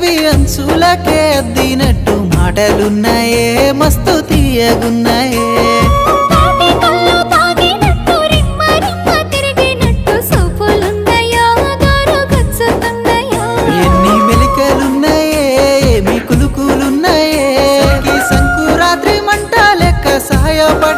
పృథ్వీ అంచులకే అద్దినట్టు మాటలున్నాయే మస్తు తీయగున్నాయే. ఎన్ని మెలికలున్నాయే ఏమి కులుకులున్నాయే. ఈ సంకురాత్రి మంట లెక్క సహాయపడ్డవే